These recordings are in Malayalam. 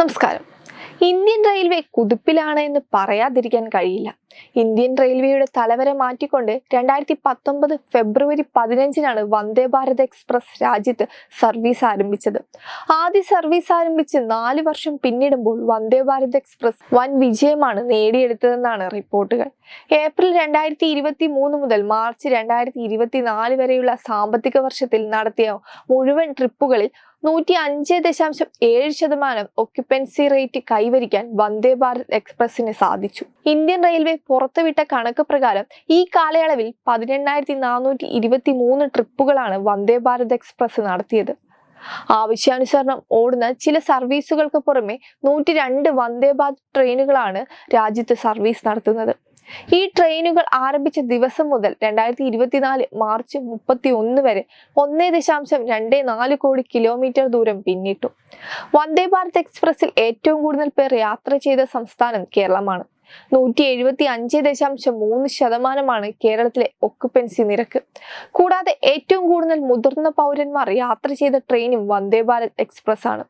നമസ്കാരം. ഇന്ത്യൻ റെയിൽവേ കുതിപ്പിലാണ് എന്ന് പറയാതിരിക്കാൻ കഴിയില്ല. ഇന്ത്യൻ റെയിൽവേയുടെ തലവരെ മാറ്റിക്കൊണ്ട് രണ്ടായിരത്തി പത്തൊമ്പത് ഫെബ്രുവരി പതിനഞ്ചിനാണ് വന്ദേ ഭാരത് എക്സ്പ്രസ് രാജ്യത്ത് സർവീസ് ആരംഭിച്ചത്. ആദ്യ സർവീസ് ആരംഭിച്ച് നാല് വർഷം പിന്നിടുമ്പോൾ വന്ദേ ഭാരത് എക്സ്പ്രസ് വൻ വിജയമാണ് നേടിയെടുത്തതെന്നാണ് റിപ്പോർട്ടുകൾ. ഏപ്രിൽ രണ്ടായിരത്തി ഇരുപത്തി മൂന്ന് മുതൽ മാർച്ച് രണ്ടായിരത്തി ഇരുപത്തിനാല് വരെയുള്ള സാമ്പത്തിക വർഷത്തിൽ നടത്തിയ മുഴുവൻ ട്രിപ്പുകളിൽ നൂറ്റി അഞ്ച് ദശാംശം ഏഴ് ശതമാനം ഒക്യുപ്പൻസി റേറ്റ് കൈവരിക്കാൻ വന്ദേ ഭാരത് എക്സ്പ്രസിന് സാധിച്ചു. ഇന്ത്യൻ റെയിൽവേ പുറത്തുവിട്ട കണക്ക് പ്രകാരം ഈ കാലയളവിൽ പതിനെണ്ണായിരത്തി നാനൂറ്റി ഇരുപത്തി മൂന്ന് ട്രിപ്പുകളാണ് വന്ദേ ഭാരത് എക്സ്പ്രസ് നടത്തിയത്. ആവശ്യാനുസരണം ഓടുന്ന ചില സർവീസുകൾക്ക് പുറമെ നൂറ്റി രണ്ട് വന്ദേ ഭാരത് ട്രെയിനുകളാണ് രാജ്യത്ത് സർവീസ് നടത്തുന്നത്. ഈ ട്രെയിനുകൾ ആരംഭിച്ച ദിവസം മുതൽ രണ്ടായിരത്തി ഇരുപത്തിനാല് മാർച്ച് മുപ്പത്തി ഒന്ന് വരെ ഒന്നേ ദശാംശം രണ്ട് നാല് കോടി കിലോമീറ്റർ ദൂരം പിന്നിട്ടു. വന്ദേ ഭാരത് എക്സ്പ്രസിൽ ഏറ്റവും കൂടുതൽ പേർ യാത്ര ചെയ്ത സംസ്ഥാനം കേരളമാണ്. നൂറ്റി എഴുപത്തി അഞ്ച് ദശാംശം മൂന്ന് ശതമാനമാണ് കേരളത്തിലെ ഒക്കുപെൻസി നിരക്ക്. കൂടാതെ ഏറ്റവും കൂടുതൽ മുതിർന്ന പൗരന്മാർ യാത്ര ചെയ്ത ട്രെയിനും വന്ദേ ഭാരത് എക്സ്പ്രസ് ആണ്.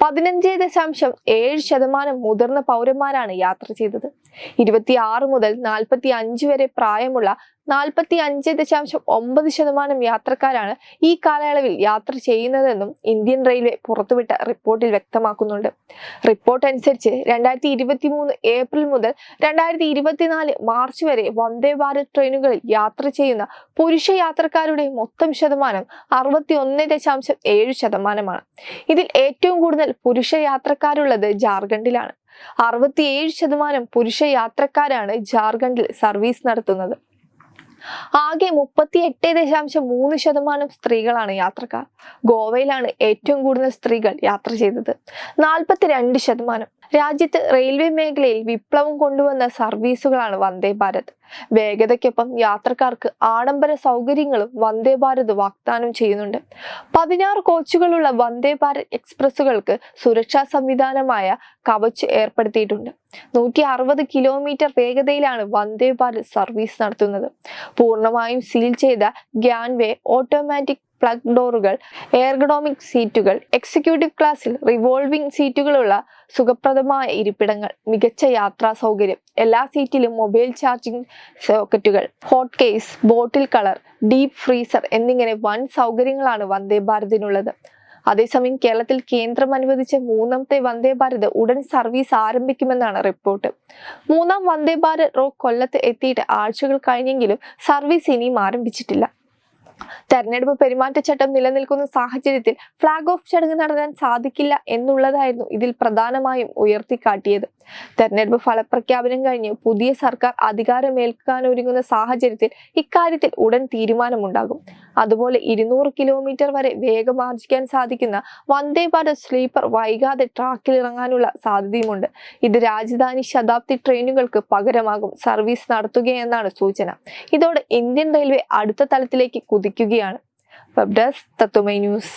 പതിനഞ്ച് ദശാംശം ഏഴ് ശതമാനം മുതിർന്ന പൗരന്മാരാണ് യാത്ര ചെയ്തത്. ഇരുപത്തി ആറ് മുതൽ നാൽപ്പത്തി അഞ്ച് വരെ പ്രായമുള്ള നാൽപ്പത്തി അഞ്ച് ദശാംശം ഒമ്പത് ശതമാനം യാത്രക്കാരാണ് ഈ കാലയളവിൽ യാത്ര ചെയ്യുന്നതെന്നും ഇന്ത്യൻ റെയിൽവേ പുറത്തുവിട്ട റിപ്പോർട്ടിൽ വ്യക്തമാക്കുന്നുണ്ട്. റിപ്പോർട്ട് അനുസരിച്ച് രണ്ടായിരത്തി ഇരുപത്തി മൂന്ന് ഏപ്രിൽ മുതൽ രണ്ടായിരത്തി ഇരുപത്തിനാല് മാർച്ച് വരെ വന്ദേ ഭാരത് ട്രെയിനുകളിൽ യാത്ര ചെയ്യുന്ന പുരുഷ യാത്രക്കാരുടെ മൊത്തം ശതമാനം അറുപത്തി ഒന്ന് ദശാംശം ഏഴ് ശതമാനമാണ്. ഇതിൽ ഏറ്റവും കൂടുതൽ പുരുഷ യാത്രക്കാരുള്ളത് ജാർഖണ്ഡിലാണ്. അറുപത്തിയേഴ് ശതമാനം പുരുഷ യാത്രക്കാരാണ് ജാർഖണ്ഡിൽ സർവീസ് നടത്തുന്നത്. ആകെ മുപ്പത്തി എട്ട് ദശാംശം മൂന്ന് ശതമാനം സ്ത്രീകളാണ് യാത്രക്കാർ. ഗോവയിലാണ് ഏറ്റവും കൂടുതൽ സ്ത്രീകൾ യാത്ര ചെയ്തത്. നാൽപ്പത്തി രണ്ട് ശതമാനം. രാജ്യത്ത് റെയിൽവേ മേഖലയിൽ വിപ്ലവം കൊണ്ടുവന്ന സർവീസുകളാണ് വന്ദേ ഭാരത്. വേഗതയ്ക്കൊപ്പം യാത്രക്കാർക്ക് ആഡംബര സൗകര്യങ്ങളും വന്ദേ ഭാരത് വാഗ്ദാനം ചെയ്യുന്നുണ്ട്. പതിനാറ് കോച്ചുകളുള്ള വന്ദേ ഭാരത് എക്സ്പ്രസ്സുകൾക്ക് സുരക്ഷാ സംവിധാനമായ കവച്ച് ഏർപ്പെടുത്തിയിട്ടുണ്ട്. നൂറ്റി അറുപത് കിലോമീറ്റർ വേഗതയിലാണ് വന്ദേ ഭാരത് സർവീസ് നടത്തുന്നത്. പൂർണമായും സീൽ ചെയ്ത ഗ്യാൻവേ ഓട്ടോമാറ്റിക് പ്ലഗ് ഡോറുകൾ എയർഗണോമിക് സീറ്റുകൾ എക്സിക്യൂട്ടീവ് ക്ലാസ്സിൽ റിവോൾവിംഗ് സീറ്റുകളുള്ള സുഖപ്രദമായ ഇരിപ്പിടങ്ങൾ മികച്ച യാത്രാ സൗകര്യം എല്ലാ സീറ്റിലും mobile charging സോക്കറ്റുകൾ hot case bottle cooler deep freezer എന്നിങ്ങനെ വൻ സൗകര്യങ്ങളാണ് വന്ദേ ഭാരതിനുള്ളത്. അതേസമയം കേരളത്തിൽ കേന്ദ്രം അനുവദിച്ച മൂന്നാമത്തെ വന്ദേ ഭാരത് ഉടൻ സർവീസ് ആരംഭിക്കുമെന്നാണ് റിപ്പോർട്ട്. മൂന്നാം വന്ദേ ഭാരത് റോ കൊല്ലത്ത് എത്തിയിട്ട് ആഴ്ചകൾ കഴിഞ്ഞെങ്കിലും സർവീസ് ഇനിയും ആരംഭിച്ചിട്ടില്ല. തെരഞ്ഞെടുപ്പ് പെരുമാറ്റച്ചട്ടം നിലനിൽക്കുന്ന സാഹചര്യത്തിൽ ഫ്ളാഗ് ഓഫ് ചടങ്ങ് നടത്താൻ സാധിക്കില്ല എന്നുള്ളതായിരുന്നു ഇതിൽ പ്രധാനമായും ഉയർത്തിക്കാട്ടിയത്. തെരഞ്ഞെടുപ്പ് ഫലപ്രഖ്യാപനം കഴിഞ്ഞ് പുതിയ സർക്കാർ അധികാരമേൽക്കാനൊരുങ്ങുന്ന സാഹചര്യത്തിൽ ഇക്കാര്യത്തിൽ ഉടൻ തീരുമാനമുണ്ടാകും. അതുപോലെ ഇരുന്നൂറ് കിലോമീറ്റർ വരെ വേഗമാർജിക്കാൻ സാധിക്കുന്ന വന്ദേ ഭാരത് സ്ലീപ്പർ വൈകാതെ ട്രാക്കിൽ ഇറങ്ങാനുള്ള സാധ്യതയുമുണ്ട്. ഇത് രാജധാനി ശതാബ്ദി ട്രെയിനുകൾക്ക് പകരമാകും സർവീസ് നടത്തുകയെന്നാണ് സൂചന. ഇതോടെ ഇന്ത്യൻ റെയിൽവേ അടുത്ത തലത്തിലേക്ക് കുതിക്കുകയാണ് വെബ് ഡെസ്ക് തത്വമൈ ന്യൂസ്